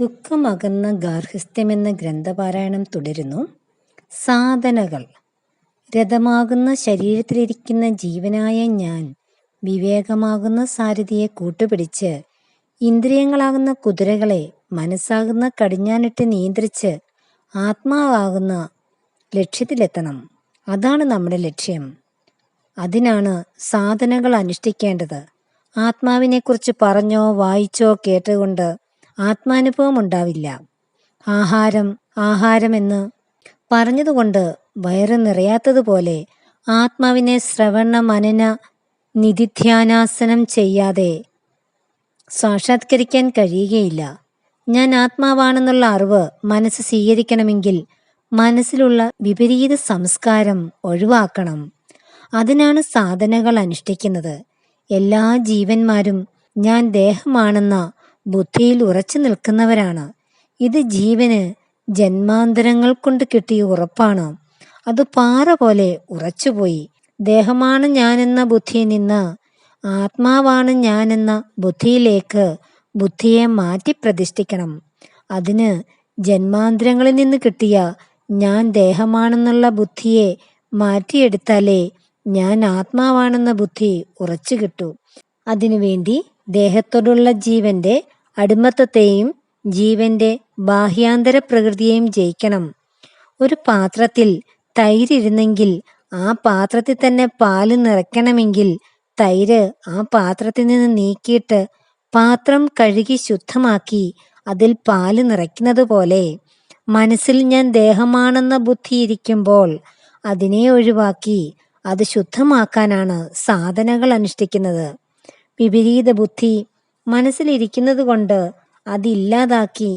ദുഃഖമകന്ന ഗാർഹസ്ഥ്യമെന്ന ഗ്രന്ഥപാരായണം തുടരുന്നു. സാധനകൾ രഥമാകുന്ന ശരീരത്തിലിരിക്കുന്ന ജീവനായ ഞാൻ വിവേകമാകുന്ന സാരഥിയെ കൂട്ടുപിടിച്ച് ഇന്ദ്രിയങ്ങളാകുന്ന കുതിരകളെ മനസ്സാകുന്ന കടിഞ്ഞാനിട്ട് നിയന്ത്രിച്ച് ആത്മാവാകുന്ന ലക്ഷ്യത്തിലെത്തണം. അതാണ് നമ്മുടെ ലക്ഷ്യം. അതിനാണ് സാധനകൾ അനുഷ്ഠിക്കേണ്ടത്. ആത്മാവിനെക്കുറിച്ച് പറഞ്ഞോ വായിച്ചോ കേട്ടതുകൊണ്ട് ആത്മാനുഭവം ഉണ്ടാവില്ല. ആഹാരം ആഹാരമെന്ന് പറഞ്ഞതുകൊണ്ട് വയറ് നിറയാത്തതുപോലെ ആത്മാവിനെ ശ്രവണ മനന നിധിധ്യാനാസനം ചെയ്യാതെ സാക്ഷാത്കരിക്കാൻ കഴിയുകയില്ല. ഞാൻ ആത്മാവാണെന്നുള്ള അറിവ് മനസ്സ് സ്വീകരിക്കണമെങ്കിൽ മനസ്സിലുള്ള വിപരീത സംസ്കാരം ഒഴിവാക്കണം. അതിനാണ് സാധനകൾ അനുഷ്ഠിക്കുന്നത്. എല്ലാ ജീവന്മാരും ഞാൻ ദേഹമാണെന്ന ബുദ്ധിയിൽ ഉറച്ചു നിൽക്കുന്നവരാണ്. ഇത് ജീവന് ജന്മാന്തരങ്ങൾ കൊണ്ട് കിട്ടിയ ഉറപ്പാണ്. അത് പാറ പോലെ ഉറച്ചുപോയി. ദേഹമാണ് ഞാനെന്ന ബുദ്ധിയിൽ നിന്ന് ആത്മാവാണ് ഞാനെന്ന ബുദ്ധിയിലേക്ക് ബുദ്ധിയെ മാറ്റി പ്രതിഷ്ഠിക്കണം. അതിന് ജന്മാന്തരങ്ങളിൽ നിന്ന് കിട്ടിയ ഞാൻ ദേഹമാണെന്നുള്ള ബുദ്ധിയെ മാറ്റിയെടുത്താലേ ഞാൻ ആത്മാവാണെന്ന ബുദ്ധി ഉറച്ചു കിട്ടൂ അതിനുവേണ്ടി ദേഹത്തോടുള്ള ജീവന്റെ അടിമത്തത്തെയും ജീവന്റെ ബാഹ്യാന്തര പ്രകൃതിയെയും ജയിക്കണം. ഒരു പാത്രത്തിൽ തൈരിരുന്നെങ്കിൽ ആ പാത്രത്തിൽ തന്നെ പാൽ നിറയ്ക്കണമെങ്കിൽ തൈര് ആ പാത്രത്തിൽ നിന്ന് നീക്കിയിട്ട് പാത്രം കഴുകി ശുദ്ധമാക്കി അതിൽ പാൽ നിറയ്ക്കുന്നത് പോലെ മനസ്സിൽ ഞാൻ ദേഹമാണെന്ന ബുദ്ധി ഇരിക്കുമ്പോൾ അതിനെ ഒഴിവാക്കി അത് ശുദ്ധമാക്കാനാണ് സാധനകൾ അനുഷ്ഠിക്കുന്നത്. വിപരീത ബുദ്ധി മനസ്സിലിരിക്കുന്നതുകൊണ്ട് കൊണ്ട് അതില്ലാതാക്കി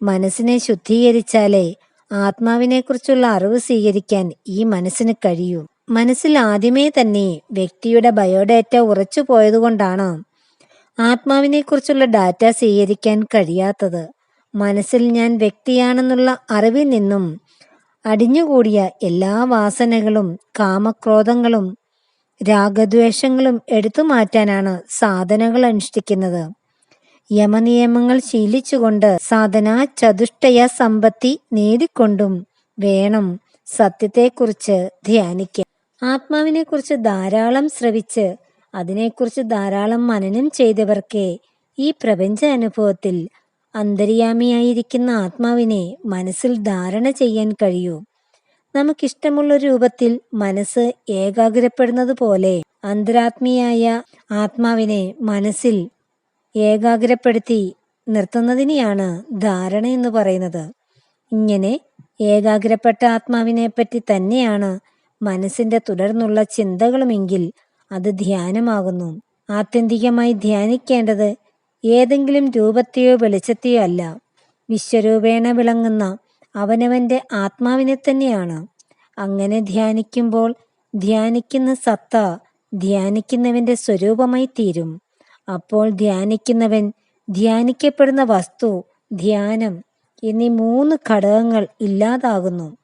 മനസ്സിനെ ശുദ്ധീകരിച്ചാലേ ആത്മാവിനെക്കുറിച്ചുള്ള അറിവ് സ്വീകരിക്കാൻ ഈ മനസ്സിന് കഴിയൂ. മനസ്സിൽ ആദ്യമേ തന്നെ വ്യക്തിയുടെ ബയോഡാറ്റ ഉറച്ചുപോയതുകൊണ്ടാണ് ആത്മാവിനെക്കുറിച്ചുള്ള ഡാറ്റ സ്വീകരിക്കാൻ കഴിയാത്തത്. മനസ്സിൽ ഞാൻ വ്യക്തിയാണെന്നുള്ള അറിവിൽ നിന്നും അടിഞ്ഞുകൂടിയ എല്ലാ വാസനകളും കാമക്രോധങ്ങളും രാഗദ്വേഷങ്ങളും എടുത്തു മാറ്റാനാണ് സാധനകൾ അനുഷ്ഠിക്കുന്നത്. യമനിയമങ്ങൾ ശീലിച്ചുകൊണ്ട് സാധന ചതുഷ്ടയ സമ്പത്തി നേടിക്കൊണ്ടും വേണം സത്യത്തെക്കുറിച്ച് ധ്യാനിക്കാൻ. ആത്മാവിനെക്കുറിച്ച് ധാരാളം ശ്രവിച്ച് അതിനെക്കുറിച്ച് ധാരാളം മനനം ചെയ്തവർക്കേ ഈ പ്രപഞ്ച അനുഭവത്തിൽ അന്തര്യാമിയായിരിക്കുന്ന ആത്മാവിനെ മനസ്സിൽ ധാരണ ചെയ്യാൻ കഴിയൂ. നമുക്കിഷ്ടമുള്ള രൂപത്തിൽ മനസ്സ് ഏകാഗ്രപ്പെടുന്നത് പോലെ അന്തരാത്മീയായ ആത്മാവിനെ മനസ്സിൽ ഏകാഗ്രപ്പെടുത്തി നിർത്തുന്നതിനെയാണ് ധാരണ എന്ന് പറയുന്നത്. ഇങ്ങനെ ഏകാഗ്രപ്പെട്ട ആത്മാവിനെ പറ്റി തന്നെയാണ് മനസ്സിന്റെ തുടർന്നുള്ള ചിന്തകളുമെങ്കിൽ അത് ധ്യാനമാകുന്നു. ആത്യന്തികമായി ധ്യാനിക്കേണ്ടത് ഏതെങ്കിലും രൂപത്തെയോ വെളിച്ചത്തെയോ അല്ല. വിശ്വരൂപേണ വിളങ്ങുന്ന അവനവന്റെ ആത്മാവിനെത്തന്നെയാണ്. അങ്ങനെ ധ്യാനിക്കുമ്പോൾ ധ്യാനിക്കുന്ന സത്ത ധ്യാനിക്കുന്നവന്റെ സ്വരൂപമായി തീരും അപ്പോൾ ധ്യാനിക്കുന്നവൻ ധ്യാനിക്കപ്പെടുന്ന വസ്തു ധ്യാനം എന്നീ മൂന്ന് ഘടകങ്ങൾ ഇല്ലാതാകുന്നു.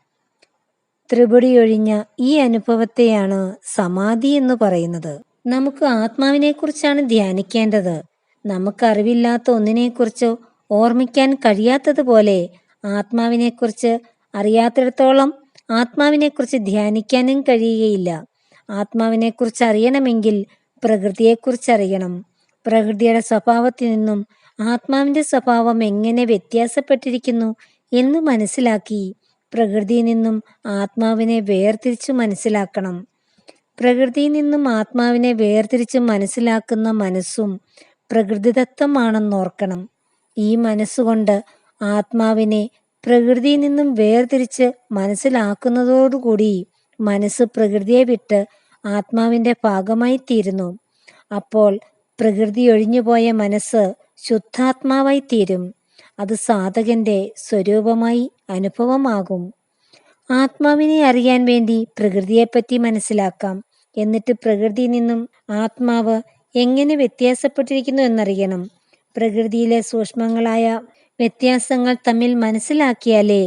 ത്രിപുടിയൊഴിഞ്ഞ ഈ അനുഭവത്തെയാണ് സമാധി എന്ന് പറയുന്നത്. നമുക്ക് ആത്മാവിനെക്കുറിച്ചാണ് ധ്യാനിക്കേണ്ടത്. നമുക്കറിവില്ലാത്ത ഒന്നിനെക്കുറിച്ച് ഓർമ്മിക്കാൻ കഴിയാത്തതുപോലെ ആത്മാവിനെക്കുറിച്ച് അറിയാത്തിടത്തോളം ആത്മാവിനെക്കുറിച്ച് ധ്യാനിക്കാനും കഴിയുകയില്ല. ആത്മാവിനെക്കുറിച്ച് അറിയണമെങ്കിൽ പ്രകൃതിയെക്കുറിച്ചറിയണം. പ്രകൃതിയുടെ സ്വഭാവത്തിൽ നിന്നും ആത്മാവിന്റെ സ്വഭാവം എങ്ങനെ വ്യത്യാസപ്പെട്ടിരിക്കുന്നു എന്ന് മനസ്സിലാക്കി പ്രകൃതിയിൽ നിന്നും ആത്മാവിനെ വേർതിരിച്ചു മനസ്സിലാക്കണം. പ്രകൃതിയിൽ നിന്നും ആത്മാവിനെ വേർതിരിച്ച് മനസ്സിലാക്കുന്ന മനസ്സും പ്രകൃതിദത്തമാണെന്നോർക്കണം. ഈ മനസ്സുകൊണ്ട് ആത്മാവിനെ പ്രകൃതിയിൽ നിന്നും വേർതിരിച്ച് മനസ്സിലാക്കുന്നതോടുകൂടി മനസ്സ് പ്രകൃതിയെ വിട്ട് ആത്മാവിന്റെ ഭാഗമായി തീരുന്നു അപ്പോൾ പ്രകൃതി ഒഴിഞ്ഞുപോയ മനസ്സ് ശുദ്ധാത്മാവായി തീരും അത് സാധകന്റെ സ്വരൂപമായി അനുഭവമാകും. ആത്മാവിനെ അറിയാൻ വേണ്ടി പ്രകൃതിയെപ്പറ്റി മനസ്സിലാക്കാം. എന്നിട്ട് പ്രകൃതിയിൽ നിന്നും ആത്മാവ് എങ്ങനെ വ്യത്യാസപ്പെട്ടിരിക്കുന്നു എന്നറിയണം. പ്രകൃതിയിലെ സൂക്ഷ്മങ്ങളായ വ്യത്യാസങ്ങൾ തമ്മിൽ മനസ്സിലാക്കിയാലേ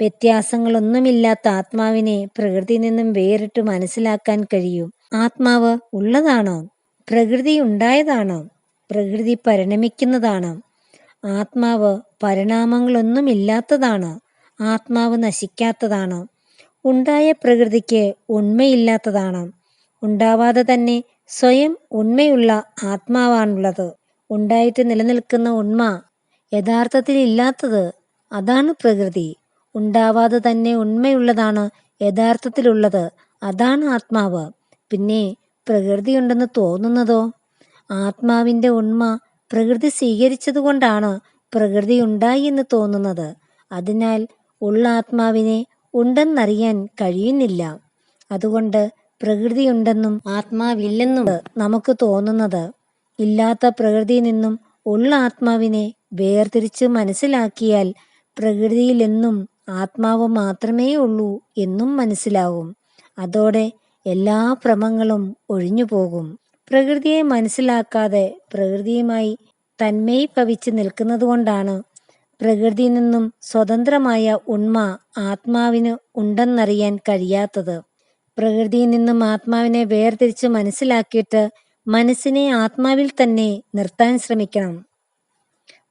വ്യത്യാസങ്ങളൊന്നുമില്ലാത്ത ആത്മാവിനെ പ്രകൃതി നിന്നും വേറിട്ട് മനസ്സിലാക്കാൻ കഴിയൂ. ആത്മാവ് ഉള്ളതാണോ? പ്രകൃതി ഉണ്ടായതാണോ? പ്രകൃതി പരിണമിക്കുന്നതാണോ? ആത്മാവ് പരിണാമങ്ങളൊന്നുമില്ലാത്തതാണ് ആത്മാവ് നശിക്കാത്തതാണ് ഉണ്ടായ പ്രകൃതിക്ക് ഉണ്മയില്ലാത്തതാണ് ഉണ്ടാവാതെ തന്നെ സ്വയം ഉണ്മയുള്ള ആത്മാവാണുള്ളത് ഉണ്ടായിട്ട് നിലനിൽക്കുന്ന ഉണ്മ യഥാർത്ഥത്തിൽ ഇല്ലാത്തത് അതാണ് പ്രകൃതി. ഉണ്ടാവാതെ തന്നെ ഉണ്മയുള്ളതാണ് യഥാർത്ഥത്തിലുള്ളത്. അതാണ് ആത്മാവ്. പിന്നെ പ്രകൃതി പ്രകൃതിയുണ്ടെന്ന് തോന്നുന്നതോ? ആത്മാവിന്റെ ഉണ്മ പ്രകൃതി സ്വീകരിച്ചതുകൊണ്ടാണ് പ്രകൃതി ഉണ്ടായി എന്ന് തോന്നുന്നത്. അതിനാൽ ഉള്ള ആത്മാവിനെ ഉണ്ടെന്നറിയാൻ കഴിയുന്നില്ല. അതുകൊണ്ട് പ്രകൃതി ഉണ്ടെന്നും ആത്മാവില്ലെന്നും നമുക്ക് തോന്നുന്നത്. ഇല്ലാത്ത പ്രകൃതിയിൽ നിന്നും ഉള്ള ആത്മാവിനെ വേർതിരിച്ച് മനസ്സിലാക്കിയാൽ പ്രകൃതിയിലെന്നും ആത്മാവ് മാത്രമേ ഉള്ളൂ എന്നും മനസ്സിലാവും. അതോടെ എല്ലാ ഭ്രമങ്ങളും ഒഴിഞ്ഞു പോകും പ്രകൃതിയെ മനസ്സിലാക്കാതെ പ്രകൃതിയുമായി തന്മയി ഭവിച്ച് നിൽക്കുന്നതുകൊണ്ടാണ് പ്രകൃതിയിൽ നിന്നും സ്വതന്ത്രമായ ഉണ്മ ആത്മാവിന് ഉണ്ടെന്നറിയാൻ കഴിയാത്തത്. പ്രകൃതിയിൽ നിന്നും ആത്മാവിനെ വേർതിരിച്ച് മനസ്സിലാക്കിയിട്ട് മനസ്സിനെ ആത്മാവിൽ തന്നെ നിർത്താൻ ശ്രമിക്കണം.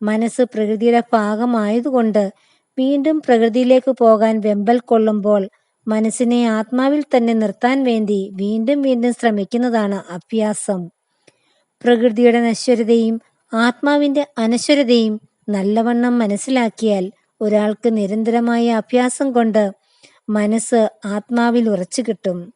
മനസ്സ് പ്രകൃതിയുടെ ഭാഗമായതുകൊണ്ട് വീണ്ടും പ്രകൃതിയിലേക്ക് പോകാൻ വെമ്പൽ കൊള്ളുമ്പോൾ മനസ്സിനെ ആത്മാവിൽ തന്നെ നിർത്താൻ വേണ്ടി വീണ്ടും വീണ്ടും ശ്രമിക്കുന്നതാണ് അഭ്യാസം. പ്രകൃതിയുടെ നശ്വരതയും ആത്മാവിന്റെ അനശ്വരതയും നല്ലവണ്ണം മനസ്സിലാക്കിയാൽ ഒരാൾക്ക് നിരന്തരമായ അഭ്യാസം കൊണ്ട് മനസ്സ് ആത്മാവിൽ ഉറച്ചു കിട്ടും.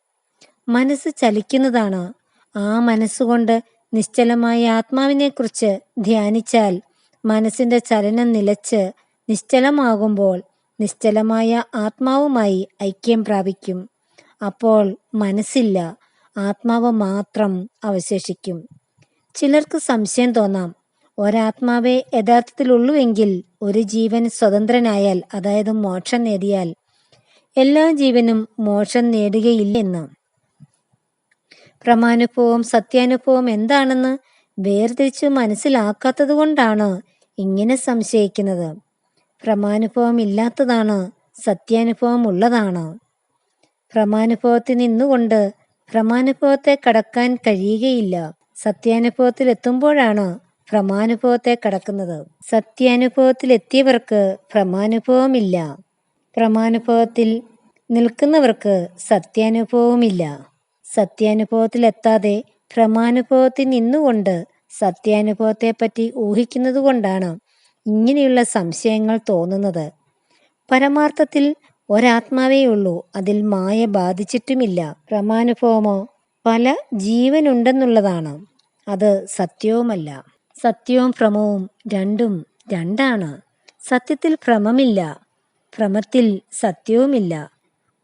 മനസ്സ് ചലിക്കുന്നതാണ് ആ മനസ്സുകൊണ്ട് നിശ്ചലമായ ആത്മാവിനെക്കുറിച്ച് ധ്യാനിച്ചാൽ മനസ്സിന്റെ ചലനം നിലച്ച് നിശ്ചലമാകുമ്പോൾ നിശ്ചലമായ ആത്മാവുമായി ഐക്യം പ്രാപിക്കും. അപ്പോൾ മനസ്സില്ല ആത്മാവ് മാത്രം അവശേഷിക്കും. ചിലർക്ക് സംശയം തോന്നാം ഒരാത്മാവേ യഥാർത്ഥത്തിലുള്ളൂവെങ്കിൽ ഒരു ജീവൻ സ്വതന്ത്രനായാൽ അതായത് മോക്ഷം നേടിയാൽ എല്ലാ ജീവനും മോക്ഷം നേടുകയില്ലെന്ന് പ്രമാനുഭവം സത്യാനുഭവം എന്താണെന്ന് വേർതിരിച്ച് മനസ്സിലാക്കാത്തത് കൊണ്ടാണ് ഇങ്ങനെ സംശയിക്കുന്നത്. പ്രമാനുഭവം ഇല്ലാത്തതാണ് സത്യാനുഭവം ഉള്ളതാണ്. പ്രമാനുഭവത്തിൽ നിന്നുകൊണ്ട് പ്രമാനുഭവത്തെ കടക്കാൻ കഴിയുകയില്ല. സത്യാനുഭവത്തിൽ എത്തുമ്പോഴാണ് പ്രമാനുഭവത്തെ കടക്കുന്നത്. സത്യാനുഭവത്തിൽ എത്തിയവർക്ക് പ്രമാനുഭവമില്ല പ്രമാനുഭവത്തിൽ നിൽക്കുന്നവർക്ക് സത്യാനുഭവമില്ല സത്യാനുഭവത്തിൽ എത്താതെ പ്രമാനുഭവത്തിൽ നിന്നുകൊണ്ട് സത്യാനുഭവത്തെപ്പറ്റി ഊഹിക്കുന്നത് കൊണ്ടാണ് ഇങ്ങനെയുള്ള സംശയങ്ങൾ തോന്നുന്നത്. പരമാർത്ഥത്തിൽ ഒരാത്മാവേ ഉള്ളൂ. അതിൽ മായ ബാധിച്ചിട്ടുമില്ല. ഭ്രമാനുഭവമോ പല ജീവനുണ്ടെന്നുള്ളതാണ്. അത് സത്യവുമല്ല സത്യവും ഭ്രമവും രണ്ടും രണ്ടാണ്. സത്യത്തിൽ ഭ്രമമില്ല. ഭ്രമത്തിൽ സത്യവുമില്ല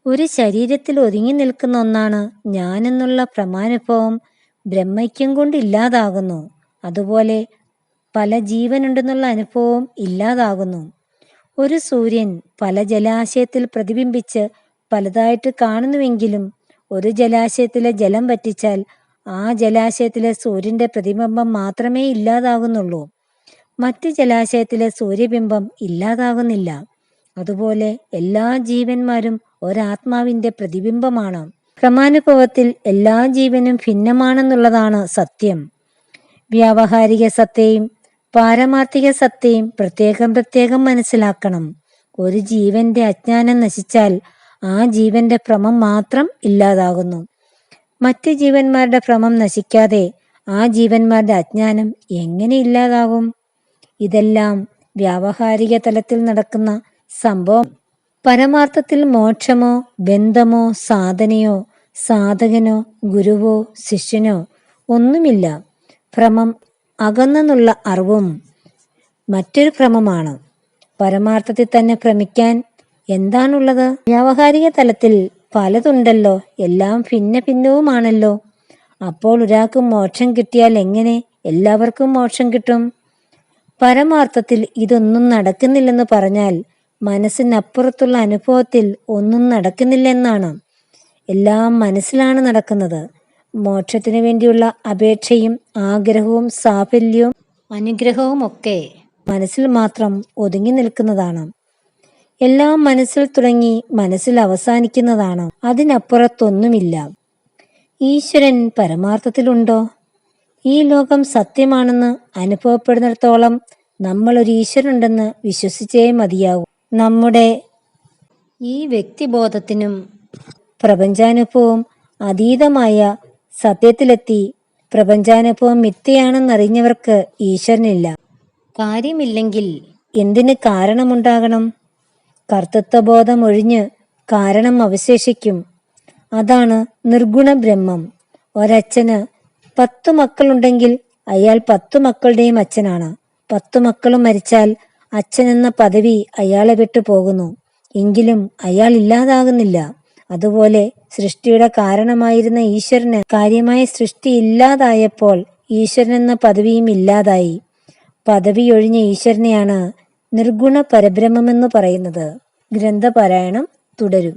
ഒരു ശരീരത്തിൽ ഒതുങ്ങി നിൽക്കുന്ന ഒന്നാണ് ഞാൻ എന്നുള്ള പ്രമാനുഭവം ബ്രഹ്മയ്ക്കും കൊണ്ട് ഇല്ലാതാകുന്നു. അതുപോലെ പല ജീവനുണ്ടെന്നുള്ള അനുഭവവും ഇല്ലാതാകുന്നു. ഒരു സൂര്യൻ പല ജലാശയത്തിൽ പ്രതിബിംബിച്ച് പലതായിട്ട് കാണുന്നുവെങ്കിലും ഒരു ജലാശയത്തിലെ ജലം പറ്റിച്ചാൽ ആ ജലാശയത്തിലെ സൂര്യന്റെ പ്രതിബിംബം മാത്രമേ ഇല്ലാതാകുന്നുള്ളൂ. മറ്റ് ജലാശയത്തിലെ സൂര്യബിംബം ഇല്ലാതാകുന്നില്ല. അതുപോലെ എല്ലാ ജീവന്മാരും ഒരാത്മാവിന്റെ പ്രതിബിംബമാണ്. ക്രമാനുഭവത്തിൽ എല്ലാ ജീവനും ഭിന്നമാണെന്നുള്ളതാണ് സത്യം. വ്യാവഹാരിക സത്തയും പാരമാർത്ഥിക സത്തയും പ്രത്യേകം പ്രത്യേകം മനസ്സിലാക്കണം. ഒരു ജീവന്റെ അജ്ഞാനം നശിച്ചാൽ ആ ജീവന്റെ ഭ്രമം മാത്രം ഇല്ലാതാകുന്നു. മറ്റ് ജീവന്മാരുടെ ഭ്രമം നശിക്കാതെ ആ ജീവന്മാരുടെ അജ്ഞാനം എങ്ങനെ ഇല്ലാതാകും? ഇതെല്ലാം വ്യാവഹാരിക തലത്തിൽ നടക്കുന്ന സംഭവം പരമാർത്ഥത്തിൽ മോക്ഷമോ ബന്ധമോ സാധനയോ സാധകനോ ഗുരുവോ ശിഷ്യനോ ഒന്നുമില്ല. ഭ്രമം അകന്നെന്നുള്ള അറിവും മറ്റൊരു ഭ്രമമാണ്. പരമാർത്ഥത്തിൽ തന്നെ ഭ്രമിക്കാൻ എന്താണുള്ളത്? വ്യാവഹാരിക തലത്തിൽ പലതുണ്ടല്ലോ. എല്ലാം ഭിന്ന ഭിന്നവുമാണല്ലോ. അപ്പോൾ ഒരാൾക്ക് മോക്ഷം കിട്ടിയാൽ എങ്ങനെ എല്ലാവർക്കും മോക്ഷം കിട്ടും? പരമാർത്ഥത്തിൽ ഇതൊന്നും നടക്കുന്നില്ലെന്ന് പറഞ്ഞാൽ മനസ്സിനപ്പുറത്തുള്ള അനുഭവത്തിൽ ഒന്നും നടക്കുന്നില്ലെന്നാണ്. എല്ലാം മനസ്സിലാണ് നടക്കുന്നത്. മോക്ഷത്തിന് വേണ്ടിയുള്ള അപേക്ഷയും ആഗ്രഹവും സാഫല്യവും അനുഗ്രഹവും ഒക്കെ മനസ്സിൽ മാത്രം ഒതുങ്ങി നിൽക്കുന്നതാണ്. എല്ലാം മനസ്സിൽ തുടങ്ങി മനസ്സിൽ അവസാനിക്കുന്നതാണ്. അതിനപ്പുറത്തൊന്നുമില്ല. ഈശ്വരൻ പരമാർത്ഥത്തിലുണ്ടോ? ഈ ലോകം സത്യമാണെന്ന് അനുഭവപ്പെടുന്നിടത്തോളം നമ്മൾ ഒരു ഈശ്വരനുണ്ടെന്ന് വിശ്വസിച്ചേ മതിയാകൂ നമ്മുടെ ഈ വ്യക്തിബോധത്തിനും പ്രപഞ്ചാനുഭവം അതീതമായ സത്യത്തിലെത്തി പ്രപഞ്ചാനുഭവം മിഥ്യയാണെന്നറിഞ്ഞവർക്ക് ഈശ്വരനില്ല. കാര്യമില്ലെങ്കിൽ എന്തിന് കാരണമുണ്ടാകണം? കർത്തൃത്വബോധം ഒഴിഞ്ഞ് കാരണം അവശേഷിക്കും. അതാണ് നിർഗുണ ബ്രഹ്മം ഒരച്ഛന് പത്തു മക്കളുണ്ടെങ്കിൽ അയാൾ പത്തു മക്കളുടെയും അച്ഛനാണ്. പത്തു മക്കളും മരിച്ചാൽ അച്ഛൻ എന്ന പദവി അയാളെ വിട്ടു പോകുന്നു. എങ്കിലും അയാൾ ഇല്ലാതാകുന്നില്ല. അതുപോലെ സൃഷ്ടിയുടെ കാരണമായിരുന്ന ഈശ്വരന് കാര്യമായ സൃഷ്ടി ഇല്ലാതായപ്പോൾ ഈശ്വരൻ എന്ന പദവിയും ഇല്ലാതായി. പദവി ഒഴിഞ്ഞ ഈശ്വരനെയാണ് നിർഗുണ പരബ്രഹ്മമെന്ന് പറയുന്നത്. ഗ്രന്ഥപാരായണം തുടരും.